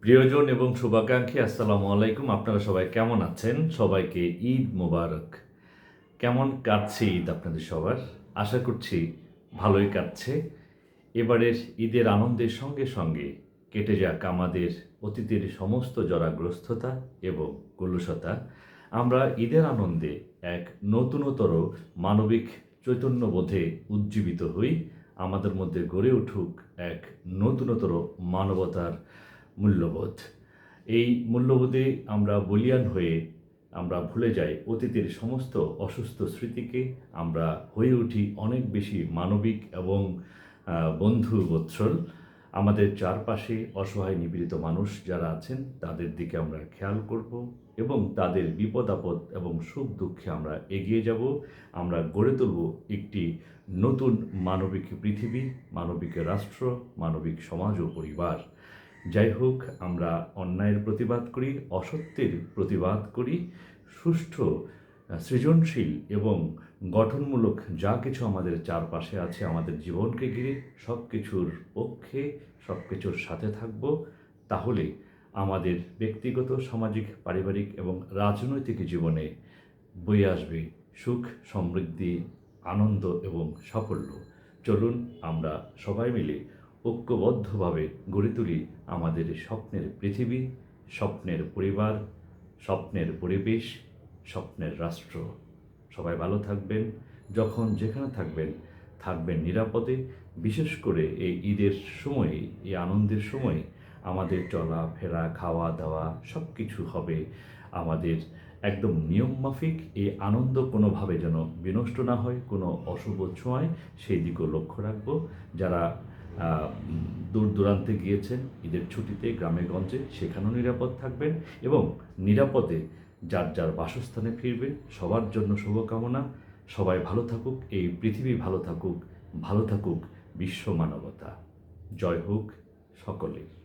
প্রিয়জন এবং শুভাকাঙ্ক্ষী, আসসালামু আলাইকুম। আপনারা সবাই কেমন আছেন? সবাইকে ঈদ মোবারক। কেমন কাটছে ঈদ আপনাদের সবার? আশা করছি ভালোই কাটছে। এবারের ঈদের আনন্দের সঙ্গে সঙ্গে কেটে যাক আমাদের অতীতের সমস্ত জরাগ্রস্ততা এবং কলুষতা। আমরা ঈদের আনন্দে এক নতুনতর মানবিক চৈতন্যবোধে উজ্জীবিত হই। আমাদের মধ্যে গড়ে উঠুক এক নতুনতর মানবতার মূল্যবোধ। এই মূল্যবোধে আমরা বলিয়ান হয়ে আমরা ভুলে যাই অতীতের সমস্ত অসুস্থ স্মৃতিকে আমরা হয়ে উঠি অনেক বেশি মানবিক এবং বন্ধু বৎসল আমাদের চারপাশে অসহায় নিপীড়িত মানুষ যারা আছেন, তাদের দিকে আমরা খেয়াল করব এবং তাদের বিপদ আপদ এবং সুখ দুঃখে আমরা এগিয়ে যাব। আমরা গড়ে তুলব একটি নতুন মানবিক পৃথিবী, মানবিক রাষ্ট্র, মানবিক সমাজ ও পরিবার। যাই হোক, আমরা অন্যায়ের প্রতিবাদ করি, অসত্যের প্রতিবাদ করি। সুষ্ঠু, সৃজনশীল এবং গঠনমূলক যা কিছু আমাদের চারপাশে আছে, আমাদের জীবনকে ঘিরে সব কিছুর পক্ষে সব কিছুর সাথে থাকব। তাহলে আমাদের ব্যক্তিগত, সামাজিক, পারিবারিক এবং রাজনৈতিক জীবনে বয়ে আসবে সুখ, সমৃদ্ধি, আনন্দ এবং সাফল্য। চলুন, আমরা সবাই মিলে ঐক্যবদ্ধভাবে গড়ে তুলি আমাদের স্বপ্নের পৃথিবী, স্বপ্নের পরিবার, স্বপ্নের পরিবেশ, স্বপ্নের রাষ্ট্র। সবাই ভালো থাকবেন, যখন যেখানে থাকবেন থাকবেন নিরাপদে। বিশেষ করে এই ঈদের সময়ে, এই আনন্দের সময়ে আমাদের চলা, ফেরা, খাওয়া, দাওয়া সব কিছু হবে। আমাদের একদম নিয়ম মাফিক এই আনন্দ কোনোভাবে যেন বিনষ্ট না হয়, কোনো অশুভ ছোঁয়ায় সেই দিকেও লক্ষ্য রাখব। যারা দূর দূরান্তে গিয়েছেন, ঈদের ছুটিতে গ্রামে, গঞ্জে, সেখানেও নিরাপদ থাকবেন এবং নিরাপদে যার যার বাসস্থানে ফিরবেন, সবার জন্য শুভকামনা। সবাই ভালো থাকুক, এই পৃথিবী ভালো থাকুক ভালো থাকুক বিশ্ব মানবতা। জয় হোক সকলের